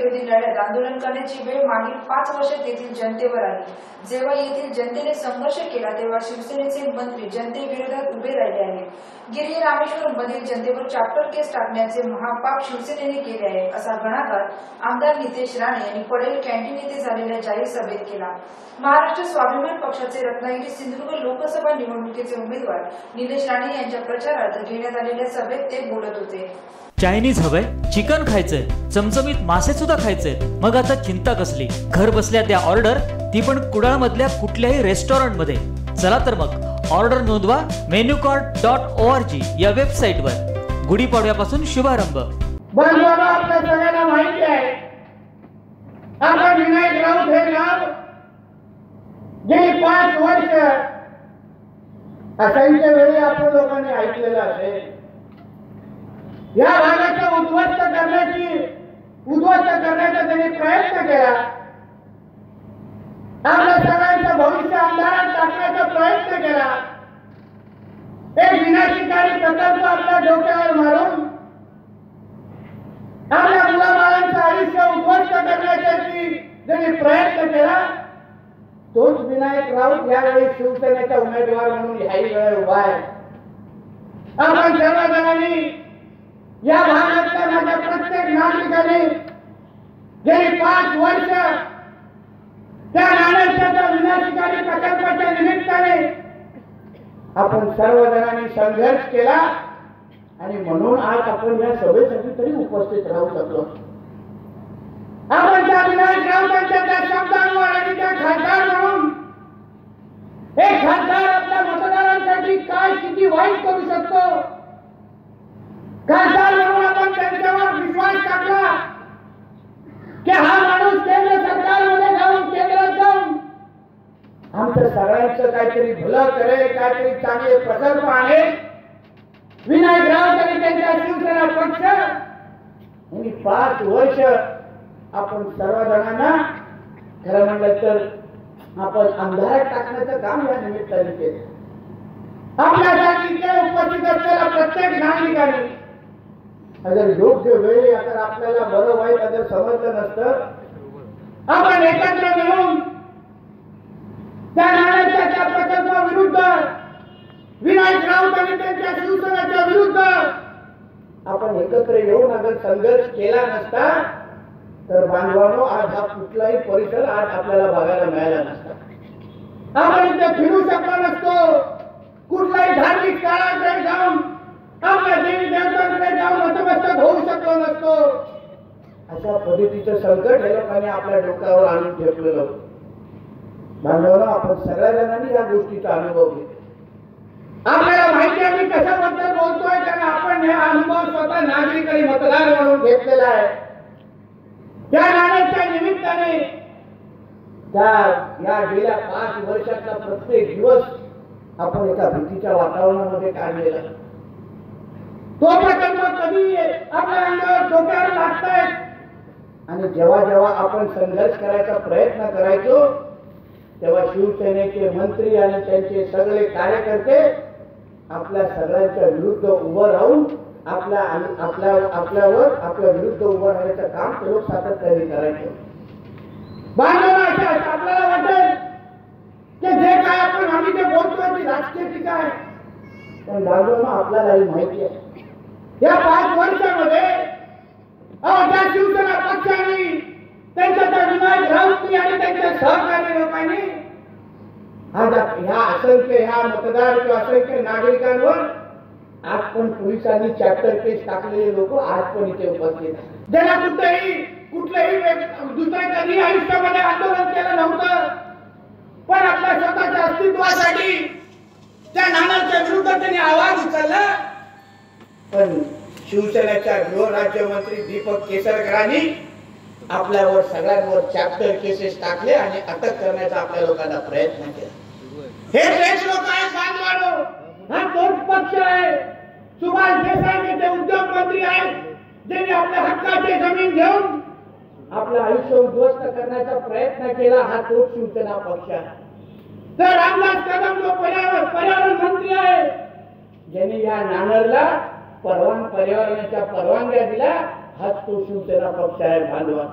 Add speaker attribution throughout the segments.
Speaker 1: विरोधी लढ्यात आंदोलन करण्याची वेळ मागील पाच वर्षात येथील जनतेवर आली. जेव्हा येथील जनतेने संघर्ष केला तेव्हा शिवसेनेचे मंत्री जनतेविरोधात उभे राहिले आहेत. गिरी रामेश्वरम मधील जनतेवर चॅप्टर केस टाकण्याचे महापाप शिवसेनेने केले आहे असा घणाघात आमदार नितेश राणे यांनी पडेल कॅन्टीन येथे झालेल्या जाहीर सभेत केला. महाराष्ट्र स्वाभिमान पक्षाचे रत्नागिरी सिंधुदुर्ग लोकसभा निवडणुकीचे उमेदवार निलेश राणे यांच्या प्रचारार्थ घेण्यात आलेल्या सभेत ते बोलत होते.
Speaker 2: चायनीज हवंय चिकन खायचंय चमचमीत मासे सुद्धा खायचे मग आता चिंता कसली? घर बसल्या त्या ऑर्डर ती पण कुडाळ मधल्या कुठल्याही रेस्टॉरंटमध्ये चला तर मग ऑर्डर नोंदवा menu card dot O R G या वेबसाईट वर गुढीपाडव्यापासून शुभारंभ.
Speaker 3: सगळ्यांना माहिती आहे. विनायक राऊत हे नाव गेली पाच वर्ष असंख्य वेळी आपण लोकांनी ऐकलेलं असेल. या भागाच्या उद्ध्वस्त करण्याची उद्ध्वस्त करण्याचा त्यांनी प्रयत्न केला. आपल्या सगळ्यांचं भविष्य अंधारात टाकण्याचा प्रयत्न केला. एक विनाशिकारी प्रकल्प आपल्या डोक्यावर मारून आपल्या मुलाबाळांचं आयुष्य उद्ध्वस्त करण्यासाठी त्यांनी प्रयत्न केला. तोच विनायक राऊत यावेळी शिवसेनेचा उमेदवार म्हणून ह्याही वेळ उभा आहे. आपण सर्वजणांनी या भागातल्या माझ्या प्रत्येक नागरिकाने गेली पाच वर्ष त्या नाण्याच्या विनाशकारी प्रकल्पाच्या निमित्ताने आपण सर्वजणांनी संघर्ष केला आणि म्हणून आज आपण या सभेसाठी तरी उपस्थित राहू शकलो. आपण त्या विनायक राऊतांच्या त्या शब्दांवर आणि त्या खासदार म्हणून हे खासदार आपल्या मतदारांसाठी काय किती वाईट करू शकतो? खासदार म्हणून आपण त्यांच्यावर विश्वास टाकला की हा माणूस केंद्र सरकारमध्ये जाऊन केंद्रात जाऊन आमचं सगळ्यांचं काहीतरी भलं करेल काहीतरी चांगले प्रकल्प आहे विनायक राऊत आणि त्यांच्या शिवसेना पक्ष. आणि पाच वर्ष आपण सर्वजणांना खरं म्हणलं तर आपण अंधारात टाकण्याचं काम या निमित्ताने केलं. आपल्यासाठी ते उपस्थित असलेल्या प्रत्येक नागरिकांनी अगर योग्य वेळी अगर आपल्याला बरं वाईट अगर समजलं नसतं आपण एकत्र मिळून त्या नाण्याच्या त्या प्रकल्पाविरुद्ध विनायक राऊत आणि त्यांच्या शिवसेनेच्या विरुद्ध आपण एकत्र येऊन अगर संघर्ष केला नसता तर बांधवानो आज हा कुठलाही परिसर आज आपल्याला बघायला मिळाला नसता. आपण इथे फिरू शकलो नसतो. कुठलाही धार्मिक काळात जाऊन आपल्या देवी देवतांकडे नतमस्तक होऊ शकलो नसतो. अशा पद्धतीचं संकट हे लोकांनी आपल्या डोक्यावर आणून ठेवलेलं बांधवांनो आपण सगळ्या जणांनी या गोष्टीचा अनुभव घेतला. आपल्याला माहिती आहे मी कशाबद्दल बोलतोय? कारण आपण हे अनुभव स्वतः नागरिक आणि मतदार म्हणून घेतलेला आहे. त्या नाण्याच्या निमित्ताने त्या या गेल्या पाच वर्षाचा प्रत्येक दिवस आपण एका भीतीच्या वातावरणामध्ये काढलेला. तो प्रकल्प कधी आपल्या अंगावर डोक्यावर लागतायत. आणि जेव्हा जेव्हा आपण संघर्ष करायचा प्रयत्न करायचो तेव्हा शिवसेनेचे मंत्री आणि त्यांचे सगळे कार्यकर्ते आपल्या सगळ्यांच्या विरुद्ध उभं राहून आपल्या आपल्या आपल्यावर आपल्या विरुद्ध उभं राहण्याचं काम ते लोक सातत्याने करायचे आपल्याला वाटेल की जे काय आपण आम्ही जे बोलतोय ती राजकीय टीका आहे. पण बांधवांना आपल्यालाही माहिती आहे. या पाच वर्षामध्ये अहो त्या शिवसेना पक्षाने त्यांच्या त्या विनायक राऊतनी आणि त्यांच्या सहकारी लोकांनी आज ह्या असंख्य ह्या मतदार किंवा असंख्य नागरिकांवर आज पण पोलिसांनी चॅप्टर केस टाकलेले लोक आज पण इथे उपस्थित ज्याला कुठेही कुठल्याही दुसऱ्या कधी आयुष्यामध्ये आंदोलन केलं नव्हतं पण आपल्या स्वतःच्या अस्तित्वासाठी त्या नानाच्या विरुद्ध त्यांनी आवाज उचलला पण शिवसेनेच्या गृहराज्यमंत्री दीपक केसरकरांनी आपल्यावर सगळ्यांवर चॅप्टर केसेस टाकले आणि अटक करण्याचा आपल्या लोकांना प्रयत्न केला. हे तेच लोक आहेत बांधवानो. हा तोच पक्ष आहे. सुभाष देसाई ते उद्योग मंत्री आहेत ज्यांनी आपल्या हक्काची जमीन घेऊन आपलं आयुष्य उद्ध्वस्त करण्याचा प्रयत्न केला हा तोच शिवसेना पक्ष आहे. तर रामदास कदम जो पर्यावरण पर्यावरण मंत्री आहे ज्यांनी या नानरला परवान पर्यावरणाच्या परवानग्या दिल्या हाच तो शिवसेना पक्ष आहे बांधवा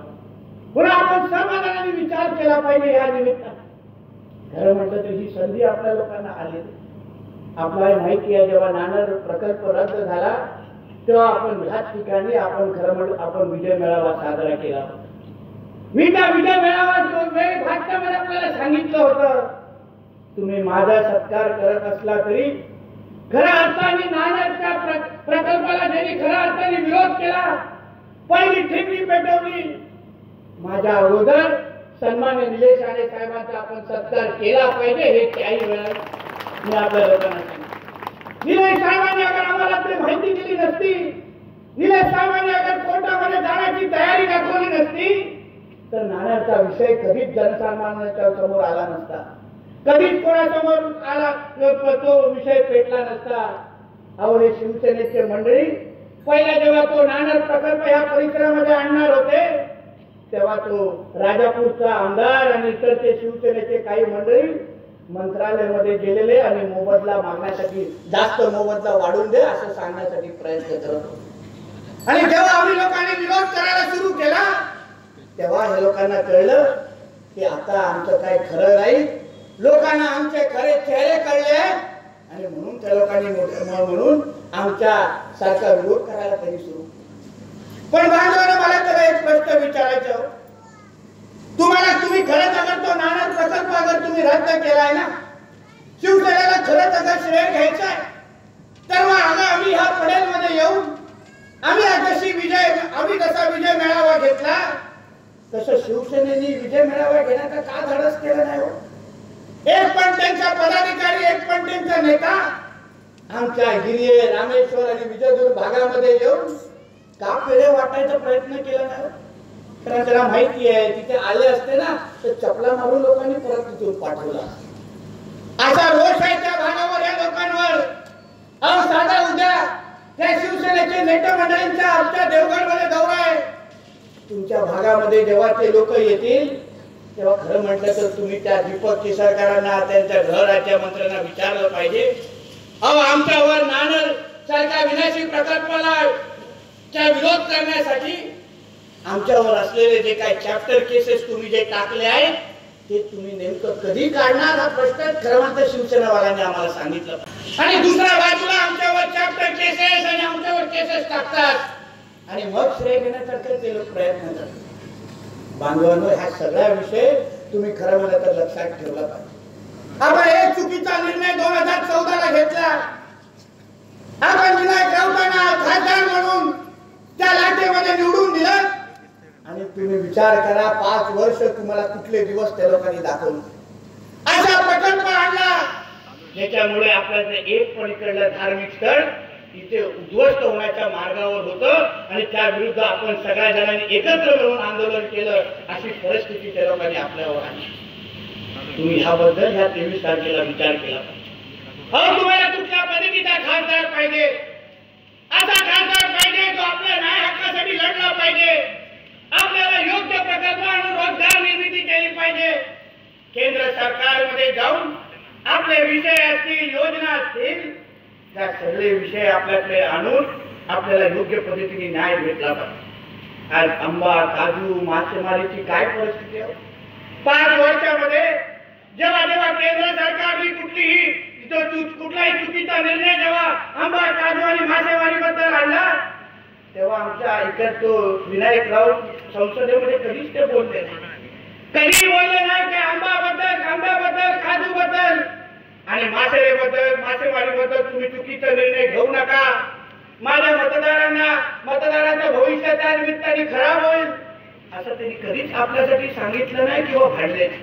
Speaker 3: पुन्हा आपण समाधानाने विचार केला पाहिजे या निमित्तानं. खरं म्हटलं तर ही संधी आपल्या लोकांना आली. आपल्याला माहिती आहे जेव्हा नाणार प्रकल्प रद्द झाला तेव्हा आपण ह्या ठिकाणी आपण खरं म्हण आपण विजय मेळावा साजरा केला. मी त्या विजय मेळावा वेळ भाषणामध्ये आपल्याला सांगितलं होतं. तुम्ही माझा सत्कार करत असला तरी खरं अर्थाने नाण्याच्या पहिली ठिकणी पेटवली. माझ्या अगोदर सन्मान्य निलेश आणि साहेबांचा आपण सत्कार केला पाहिजे हे काही वेळा मी आपल्या लोकांना निलेश साहेबांनी अगर आम्हाला ते माहिती दिली नसती निलेश साहेबांनी अगर कोर्टामध्ये जाण्याची तयारी दाखवली नसती तर नाण्याचा विषय कधीच जनसामान्याच्या समोर आला नसता. कधीच कोणासमोर आला तो विषय पेटला नसता. अहो हे शिवसेनेचे मंडळी पहिला जेव्हा तो नाणार प्रकल्प या परिसरामध्ये आणणार होते तेव्हा तो राजापूरचा आमदार आणि इतरचे शिवसेनेचे काही मंडळी मंत्रालयामध्ये गेलेले आणि मोबदला मागण्यासाठी जास्त मोबदला वाढून दे असं सांगण्यासाठी प्रयत्न करत होते. आणि जेव्हा आम्ही लोकांनी विरोध करायला सुरू केला तेव्हा हे लोकांना कळलं की आता आमचं काय खरं नाही. लोकांना आमचे खरे चेहरे कळले आणि म्हणून त्या लोकांनी म्हणून आमच्या सारखा विरोध करायला तरी सुरू पण बांधवानं मला तर एक प्रश्न विचारायचं हो. तुम्हाला तुम्ही खरंच अगर तो नाणार प्रकल्प अगर तुम्ही रद्द केलाय ना शिवसेनेला खरंच अगर श्रेय घ्यायचा आहे तर मग आम्ही आम्ही ह्या पडेलमध्ये येऊन आम्ही जशी विजय आम्ही जसा विजय मेळावा घेतला तसं शिवसेनेनी विजय मेळावा घेण्याचा का धडस केलं नाही हो? एक पण त्यांचा पदाधिकारी एक पण त्यांचा नेता आमच्या गिरिये रामेश्वर आणि विजयदूर भागामध्ये येऊन का पेढे वाटायचा प्रयत्न केला नाही कारण त्याला माहिती आहे तिथे आले असते ना तर चपला मारून लोकांनी परत तिथून पाठवला. असा रोष आहे त्या भागावर या लोकांवर. अहो साधा उद्या त्या शिवसेनेचे नेते मंडळींचा आमच्या देवगडमध्ये दौरा आहे. तुमच्या भागामध्ये जेव्हा ते लोक येतील तेव्हा खरं म्हटलं तर तुम्ही त्या दीपक केसरकरांना त्यांच्या घर राज्य मंत्र्यांना विचारलं पाहिजे. अहो आमच्यावर नाणर सारख्या विनाशी प्रकल्पाला च्या विरोध करण्यासाठी आमच्यावर असलेले जे काही चॅप्टर केसेस तुम्ही जे टाकले आहेत ते तुम्ही नेमकं कधी काढणार? हा प्रश्न खरं म्हणतं शिवसेनावाल्यांनी आम्हाला सांगितलं. आणि दुसऱ्या बाजूला आमच्यावर चॅप्टर केसेस आणि आमच्यावर केसेस टाकतात. आणि मग श्रेय घेण्यासारखे ते लोक प्रयत्न करतात. बांधवांवर हा सगळा विषय तुम्ही खरं म्हणलं तर लक्षात ठेवला पाहिजे. आपण एक चुकीचा निर्णय दोन हजार चौदाला घेतला. आपण विनायक राऊतांना खासदार म्हणून त्या लाटेमध्ये निवडून दिलं. आणि तुम्ही विचार करा पाच वर्ष तुम्हाला कुठले दिवस त्या लोकांनी दाखवले. असा प्रकल्प आणला. त्याच्यामुळे आपल्या एक पण धार्मिक स्थळ इथे उद्ध्वस्त होण्याच्या मार्गावर होतं आणि त्या विरुद्ध आपण सगळ्या जणांनी एकत्र मिळून आंदोलन केलं अशी परिस्थिती त्या लोकांनी आपल्यावर आणली. तुम्ही ह्याबद्दल ह्या तेवीस तारखेला विचार केला पाहिजे. अहो तुम्हाला कुठल्या पद्धतीचा खासदार पाहिजे? असा खासदार पाहिजे जो आपल्या न्याय हक्कासाठी लढला पाहिजे. आपल्याला योग्य प्रकल्प आणून रोजगार निर्मिती केली पाहिजे. केंद्र सरकारमध्ये जाऊन आपले विषय असतील योजना असतील त्या सगळे विषय आपल्याकडे आणून आपल्याला योग्य पद्धतीने न्याय भेटला पाहिजे. आज आंबा काजू मासेमारीची काय परिस्थिती आहे? पाच वर्षामध्ये जेव्हा जेव्हा केंद्र सरकारने कुठलीही कुठलाही चुकीचा निर्णय जेव्हा आंबा काजू आणि मासेमारी बद्दल आणला तेव्हा आमच्या ऐकत तो विनायक राऊत संसदेमध्ये कधीच ते बोलले कधी बोलले नाही की आंबाबद्दल आंब्याबद्दल काजू बद्दल आणि मासेरे बद्दल मासेमारी बद्दल तुम्ही चुकीचा निर्णय घेऊ नका. माझ्या मतदारांना मतदारांचं भविष्य त्या निमित्ताने खराब होईल असं त्यांनी कधीच आपल्यासाठी सांगितलं नाही किंवा भांडले नाही.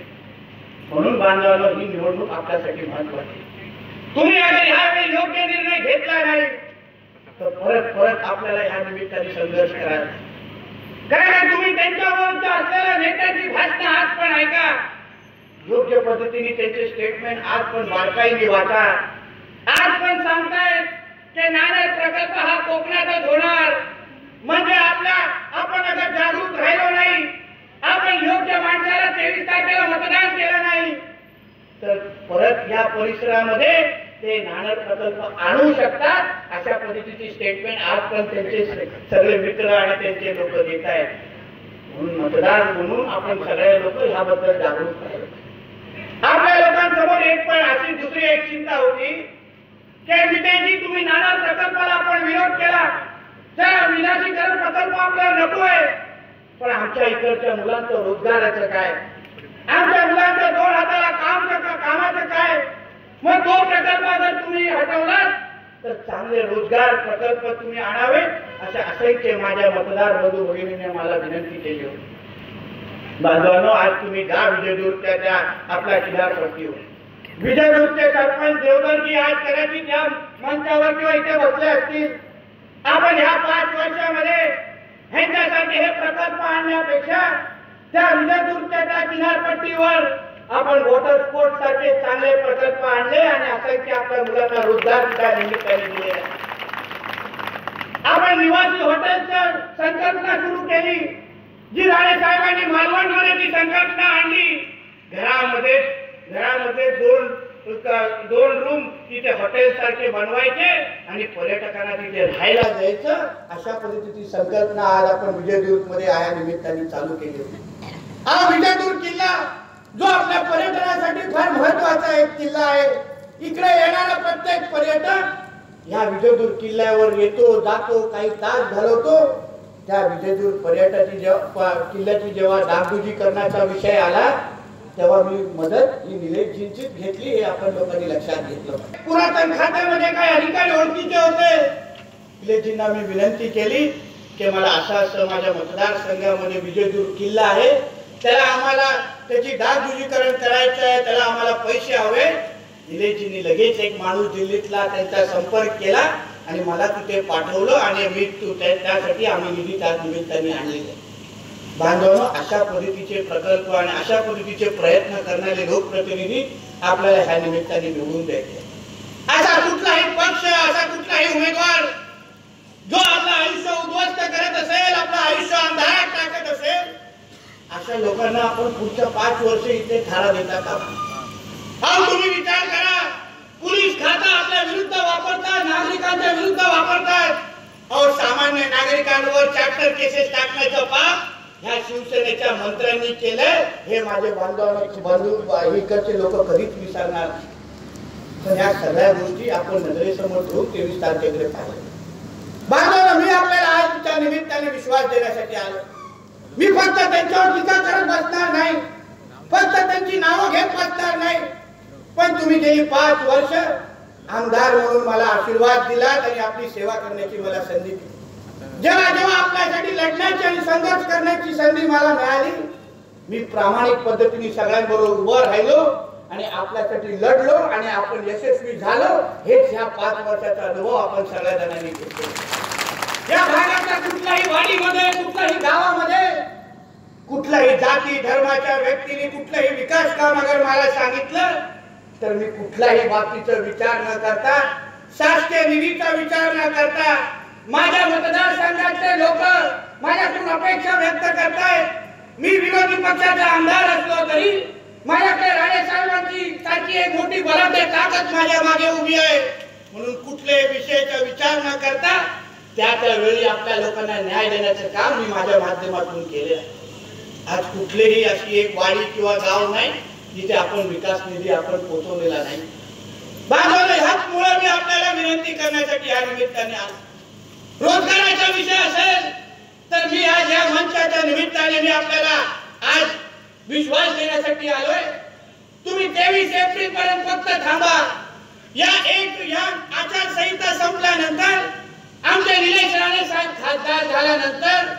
Speaker 3: म्हणून बांधवांना ही निवडणूक आपल्यासाठी महत्वाची. तुम्ही अगर ह्यावेळी योग्य निर्णय घेतला नाही तर परत परत आपल्याला या निमित्ताने संघर्ष करायचा कारण तुम्ही त्यांच्याबरोबर असलेल्या नेत्यांची भाषण आज पण ऐका. योग्य पद्धतीने त्यांचे स्टेटमेंट आज पण बारकाईने वाचा. आज पण सांगतायत की नारायण प्रकल्प हा कोकणातच होणार. म्हणजे आपला आपण अगर जागरूक राहिलो नाही आपण योग्य माणसाला तेवीस तारखेला मतदान केलं नाही. तर परत या परिसरामध्ये ते नाणार प्रकल्प आणू शकतात अशा पद्धतीची स्टेटमेंट आज पण त्यांचे सगळे मित्र आणि त्यांचे लोक देत आहेत. म्हणून मतदार म्हणून आपण सगळे लोक ह्याबद्दल जागरूक राहिलो आपल्या लोकांसमोर एक पण अशी दुसरी एक चिंता होती की विजयजी तुम्ही नाणार प्रकल्पाला आपण विरोध केला. त्या विनाशीकरण प्रकल्प आपल्याला नको आहे पण आमच्या इकडच्या मुलांचं रोजगाराचं काय? आमच्या मुलांच्या दोन हाताला काम कामाचं काय? मग तो प्रकल्प जर तुम्ही हटवलात तर चांगले रोजगार प्रकल्प तुम्ही आणावे असे असंख्य माझ्या मतदार बंधू भगिनीने मला विनंती केली होती. बांधवांनो आज तुम्ही गा विजयदूरच्या त्या आपल्या किल्ल्यावरती विजयदूरचे सरपंच देवधरजी आज कदाचित या मंचावर किंवा इथे बसले असतील. आपण ह्या पाच वर्षामध्ये ह्यांच्यासाठी हे प्रकल्प आणण्यापेक्षा त्या विजयदूरच्या त्या किनारपट्टीवर आपण वॉटर स्पोर्ट सारखे चांगले प्रकल्प आणले आणि असंख्य आपल्या मुलांना रोजगार त्या निमित्ताने दिले. आपण निवासी हॉटेलचं संकल्पना सुरू केली. जी राणे साहेबांनी मालवणमध्ये ती संकल्पना आणली घरामध्ये घरामध्ये दोन दोन रूम तिथे हॉटेल सारखे बनवायचे आणि पर्यटकांना तिथे राहायला जायचं अशा पद्धतीची संकल्पना आज आपण विजयदुर्गमध्ये या निमित्ताने चालू केली होती. हा विजयदुर्ग किल्ला जो आपल्या पर्यटनासाठी फार महत्त्वाचा एक किल्ला आहे. इकडे येणारा प्रत्येक पर्यटक या विजयदुर्ग किल्ल्यावर येतो जातो काही तास घालवतो. त्या विजयदूर पर्यटनाची जेव्हा किल्ल्याची जेव्हा डागडुजीकरणाचा विषय आला तेव्हा मी मदत ही निलेशजींचीच घेतली हे आपण लोकांनी लक्षात घेतलं. पुरातन खात्यामध्ये काय अधिकारी ओळखीचे होते? निलेशजींना मी विनंती केली की मला असं असं माझ्या मतदारसंघामध्ये विजयदूर किल्ला आहे. त्याला आम्हाला त्याची डागजुजीकरण करायचं आहे त्याला आम्हाला पैसे हवे. निलेशजींनी लगेच एक माणूस दिल्लीतला त्यांचा संपर्क केला आणि मला तिथे पाठवलं आणि मी तू त्या- त्यासाठी आम्ही निधी त्या निमित्ताने आणलेले बांधवांनो अशा पद्धतीचे प्रकल्प आणि अशा पद्धतीचे प्रयत्न करणारे लोकप्रतिनिधी आपल्याला ह्या निमित्ताने निवडून द्यायचे असा कुठलाही पक्ष असा कुठलाही उमेदवार जो आपलं आयुष्य उद्ध्वस्त करत असेल आपलं आयुष्य अंधारात टाकत असेल अशा लोकांना आपण पुढच्या पाच वर्ष इथे थारा देता का? अहो तुम्ही विचार करा. पोलीस खाता आपल्या विरुद्ध वापरतात नागरिकांच्या विरुद्ध वापरतात. अहो सामान्य नागरिकांवर चॅप्टर केसेस टाकण्याचं पाप ह्या शिवसेनेच्या मंत्र्यांनी केलंय हे माझे बांधव इकडचे लोक कधीच विसरणार पण या सगळ्या गोष्टी आपण नजरेसमोर ठेवून तेवीस तारखेकडे पाहिजे बांधवांना मी आपल्याला आज त्या निमित्ताने विश्वास देण्यासाठी आलो मी फक्त त्यांच्यावर टीका करत बसणार नाही. फक्त त्यांची नावं घेत बसणार नाही. पण तुम्ही गेली पाच वर्ष आमदार म्हणून मला आशीर्वाद दिलात आणि आपली सेवा करण्याची मला संधी दिली. जेव्हा जेव्हा आपल्यासाठी लढण्याची आणि संघर्ष करण्याची संधी मला मिळाली मी प्रामाणिक पद्धतीने सगळ्यांबरोबर उभं राहिलो आणि आपल्यासाठी लढलो आणि आपण यशस्वी झालो हेच ह्या पाच वर्षाचा अनुभव आपण सगळ्या जणांनी या भागाच्या कुठल्याही वाडीमध्ये कुठल्याही गावामध्ये कुठल्याही जाती धर्माच्या व्यक्तीने कुठलंही विकास काम अगर मला सांगितलं तर मी कुठल्याही बाबतीचा विचार न करता शासकीय निधीचा विचार न करता माझ्या मतदारसंघातले लोक माझ्याकडून अपेक्षा व्यक्त करतायत. मी विरोधी पक्षाचा आमदार असलो तरी माझ्याकडे राणे साहेबांची सारखी एक मोठी बलाढ्य ताकद माझ्या मागे उभी आहे. म्हणून कुठल्याही विषयाचा विचार न करता त्या त्यावेळी आपल्या लोकांना न्याय देण्याचं काम मी माझ्या माध्यमातून केले आहे. आज कुठलीही अशी एक वाडी किंवा गाव नाही जिथे आपण विकास निधी आपण पोहोचवलेला नाही. बांधवांनो ह्याच मुळे मी आपल्याला विनंती करण्यासाठी या निमित्ताने आलो. रोजगाराचा विषय असेल तर मी आज या मंचाच्या निमित्ताने मी आपल्याला आज विश्वास देण्यासाठी आलोय. तुम्ही तेवीस एप्रिल पर्यंत फक्त थांबा. या एक या आचारसंहिता संपल्यानंतर आमच्या निलेश राणे साहेब खासदार झाल्यानंतर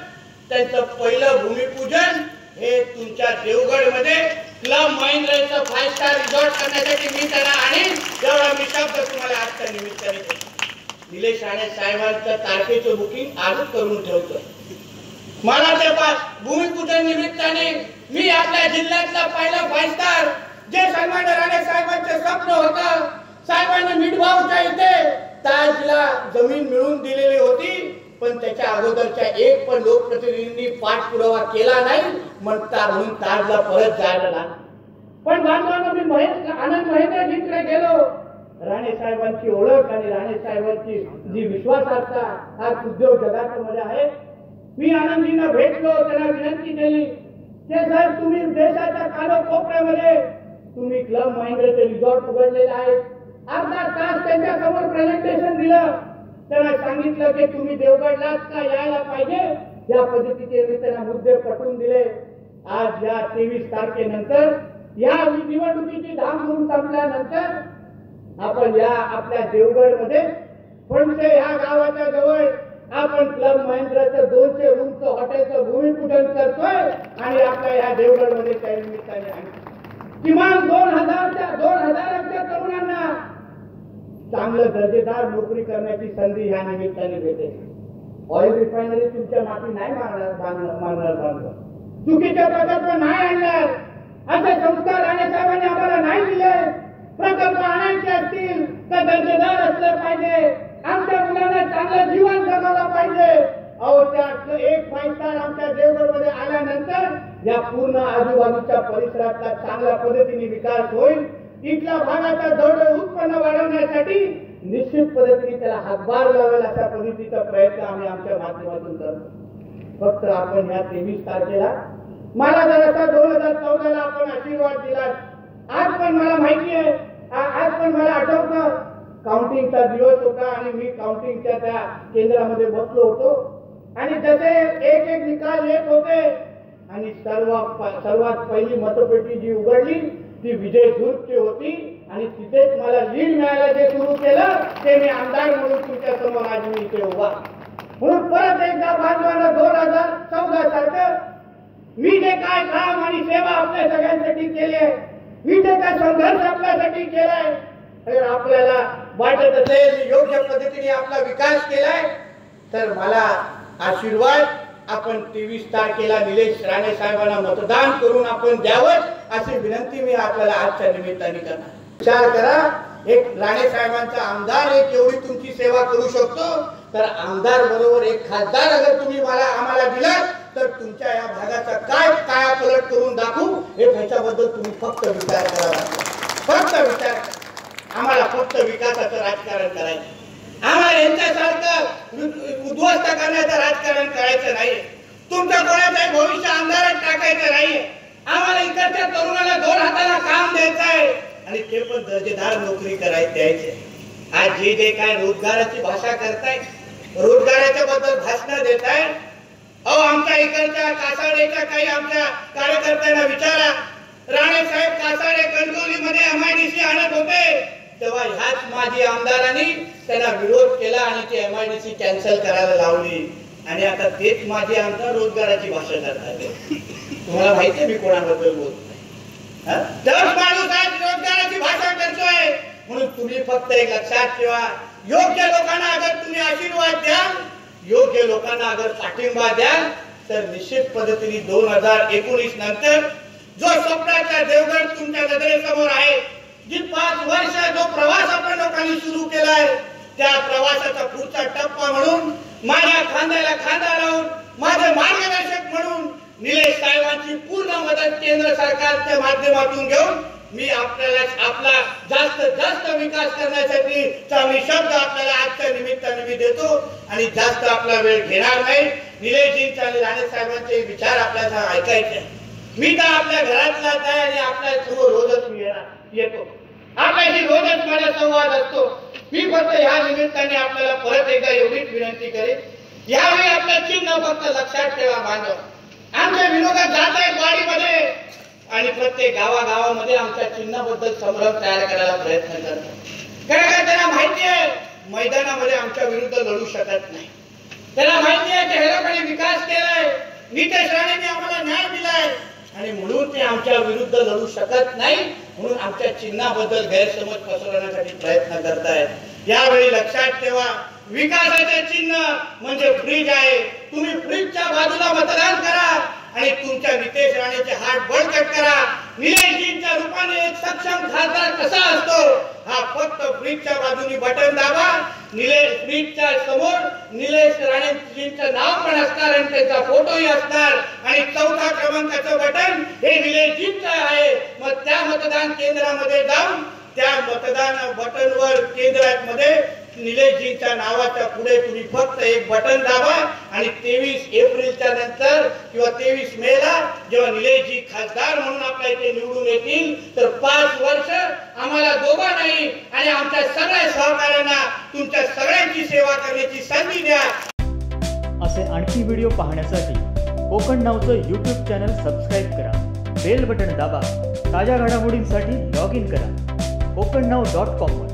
Speaker 3: त्यांचं पहिलं भूमिपूजन हे तुमच्या देवगडमध्ये क्लब महिंद्राचं फाय स्टार रिसॉर्ट करण्यासाठी मी त्यांना आणेन. तेवढा मी शब्द तुम्हाला आजच्या निमित्ताने निलेश राणे साहेबांचं तारखेचं बुकिंग आजच करून ठेवतोय. मला ते पास भूमिपूजन निमित्ताने? मी आपल्या जिल्ह्यातला पहिला फाय स्टार जे सन्मान्य राणे साहेबांचे स्वप्न होतं साहेबांनी मिठभावच्या इथे ताजला जमीन मिळवून दिलेली होती पण त्याच्या अगोदरच्या एक पण लोकप्रतिनिधींनी पाठपुरावा केला नाही म्हणता म्हणून ताजला परत जायला लागला. पण बांधवांना मी महेश आनंद महेंद्रजींकडे गेलो. राणे साहेबांची ओळख आणि राणे साहेबांची जी विश्वासार्हता हा उद्योग जगामध्ये आहे मी आनंदजींना भेटलो त्यांना विनंती केली ते साहेब तुम्ही देशाच्या कानाकोपऱ्यामध्ये तुम्ही क्लब महिंद्राचे रिसॉर्ट उघडलेले आहेत. अर्धा तास त्यांच्यासमोर प्रेझेंटेशन दिलं. त्यांना सांगितलं की तुम्ही देवगडलाच का यायला पाहिजे? या पद्धतीचे मी त्यांना मुद्दे पटवून दिले. आज या तेवीस तारखेनंतर या निवडणुकीची धाम धामधूम संपल्यानंतर आपण या आपल्या देवगडमध्ये फणसे ह्या गावाच्या जवळ आपण क्लब महिंद्राचं दोनशे रूमचं हॉटेलचं भूमिपूजन करतोय आणि आपल्या या देवगडमध्ये त्या निमित्ताने किमान दोन हजारच्या दोन हजाराच्या तरुणांना चांगलं दर्जेदार नोकरी करण्याची संधी ह्या निमित्ताने भेटेल. ऑइल रिफायनरी तुमच्या माती नाही मारणार मारणार बांधणार चुकीचे प्रकल्प नाही आणणार. असे संस्कार राणे साहेबांनी आम्हाला नाही दिले. प्रकल्प असतील तर दर्जेदार असलं पाहिजे. आमच्या मुलांना चांगलं जीवन जगायला पाहिजे. अहो त्यातलं एक फाईव्ह आमच्या देवघरमध्ये आल्यानंतर या पूर्ण आजूबाजूच्या परिसरातला चांगल्या पद्धतीने विकास होईल. इथल्या भागाचा जवळ उत्पन्न वाढवण्यासाठी निश्चित पद्धतीने त्याला हातभार लावेल अशा पद्धतीचा प्रयत्न आम्ही आमच्या माध्यमातून करतो. फक्त आपण या तेवीस तारखेला मला जर आता दोन हजार चौदाला आपण आशीर्वाद दिला आज पण मला माहिती आहे आज पण मला आठवतं काउंटिंगचा दिवस होता आणि मी काउंटिंगच्या त्या केंद्रामध्ये बसलो होतो. आणि जसे एक एक निकाल येत होते आणि सर्व सर्वात पहिली मतपेटी जी उघडली ती विजय दुर्गची होती. आणि तिथेच मला लीड मिळायला जे सुरू केलं ते मी आमदार म्हणून तुमच्यासमोर आज मी इथे उभा. म्हणून परत एकदा बांधवांना दोन हजार चौदा सारखं मी जे काय काम आणि सेवा आपल्या सगळ्यांसाठी केली आहे मी संघर्ष आपल्यासाठी केलाय. तर आपल्याला वाटत असेल योग्य पद्धतीने आपला विकास केलाय. तर मला आशीर्वाद आपण तेवीस तारखेला निलेश राणे साहेबांना मतदान करून आपण द्यावं अशी विनंती मी आपल्याला आजच्या निमित्ताने करणार विचार करा एक राणे साहेबांचा आमदार एक एवढी तुमची सेवा करू शकतो. तर आमदार बरोबर एक खासदार अगर तुम्ही मला आम्हाला दिलात तर तुमच्या या भागाचा काय काया पलट करून दाखवू हे त्याच्याबद्दल तुम्ही फक्त विचार करावा फक्त विचार आम्हाला फक्त विकासाचं राजकारण करायचं. आम्हाला यांच्यासारखं उद्ध्वस्त करण्याचं राजकारण करायचं नाही तुमच्या कोणाचंही भविष्य अंधारात टाकायचं नाही आम्हाला इकडच्या तरुणाला दोन हाताला काम द्यायचं आहे. आणि ते पण दर्जेदार नोकरी करायची द्यायचे. आज जे जे काय रोजगाराची भाषा करताय रोजगाराच्या बद्दल भाषण देताय अहो आमच्या इकडच्या कासाडेच्या काही आमच्या कार्यकर्त्यांना विचारा. राणे साहेब कासाडे कणकवली मध्ये एमआयडीसी आणत होते. तेव्हा ह्याच माजी आमदारांनी त्यांना विरोध केला आणि ती एमआयडीसी कॅन्सल करायला लावली. आणि आता तेच माझे आमदार रोजगाराची भाषा करतात तुम्हाला माहिती आहे मी कोणाबद्दल बोलत नाही दस माणूस आज रोजगाराची भाषा करतोय. म्हणून तुम्ही फक्त एक लक्षात ठेवा. योग्य लोकांना अगर तुम्ही आशीर्वाद द्याल योग्य लोकांना अगर पाठिंबा द्याल तर निश्चित पद्धतीने दोन हजार एकोणीस नंतर जो स्वप्नाचा देवगड तुमच्या नजरेसमोर आहे जी पाच वर्ष जो प्रवास आपण लोकांनी सुरू आहे त्या प्रवासाचा पुढचा टप्पा म्हणून माझ्या खांद्याला खांदा लावून माझे मार्गदर्शक म्हणून निलेश साहेबांची पूर्ण मदत केंद्र सरकारच्या माध्यमातून घेऊन मी आपल्याला आपला जास्त जास्त विकास करण्यासाठी चांगली शब्द आपल्याला आजच्या निमित्ताने मी देतो. आणि जास्त आपला वेळ घेणार नाही. निलेशजींचे आणि राणे साहेबांचे विचार आपल्याला ऐकायचे मी तर आपल्या घरातलाच आहे आणि आपल्यासमोर रोजच मी येतो. आपल्याशी रोजच माझा संवाद असतो. मी फक्त ह्या निमित्ताने आपल्याला परत एकदा एवढीच विनंती करेन. यावेळी आपलं चिन्ह फक्त लक्षात ठेवा बांधव. आमच्या विनोदात जात आहेत गाडीमध्ये आणि प्रत्येक गावागावामध्ये आमच्या चिन्हाबद्दल संभ्रम तयार करायला प्रयत्न करतात. कारण का त्यांना माहिती आहे मैदानामध्ये आमच्या विरुद्ध लढू शकत नाही. त्याला माहिती आहे की ह्या विकास केलाय. नितेश राणेने आम्हाला न्याय दिलाय. आणि म्हणून ते आमच्या विरुद्ध लढू शकत नाही म्हणून आमच्या चिन्हाबद्दल गैरसमज पसरवण्यासाठी प्रयत्न करतायत. यावेळी लक्षात ठेवा विकासाचे चिन्ह म्हणजे फ्रीज आहे. तुम्ही फ्रीजच्या बाजूला मतदान करा. आणि तुमच्या नितेश राणेचे हात बळकट करा. निलेशजींच्या रूपाने एक सक्षम खासदार कसा असतो? हा फक्त फ्रीजच्या बाजूनी बटन दाबा. निलेश फ्रीजच्या समोर निलेश राणेजींचं नाव पण असणार आणि त्यांचा फोटोही असणार. आणि चौथा क्रमांकाचं बटन हे निलेशजींचं आहे. मग त्या मतदान केंद्रामध्ये जाऊन त्या मतदान बटनवर केंद्रामध्ये निलेशजींच्या नावाच्या पुढे तुम्ही फक्त एक बटन दाबा आणि तेवीस एप्रिलच्या नंतर किंवा तेवीस मे ला जेव्हा निलेशजी खासदार म्हणून आपल्या इथे निवडून येतील तर पाच वर्ष आम्हाला दोघा नाही आणि आमच्या सगळ्या सहकार्यांना तुमच्या सगळ्यांची सेवा करण्याची संधी द्या.
Speaker 2: असे आणखी व्हिडिओ पाहण्यासाठी कोकण नावचं यूट्यूब चॅनल सबस्क्राईब करा. बेल बटन दाबा. ताज्या घडामोडींसाठी लॉग इन करा. कोकण नाव डॉट कॉमवर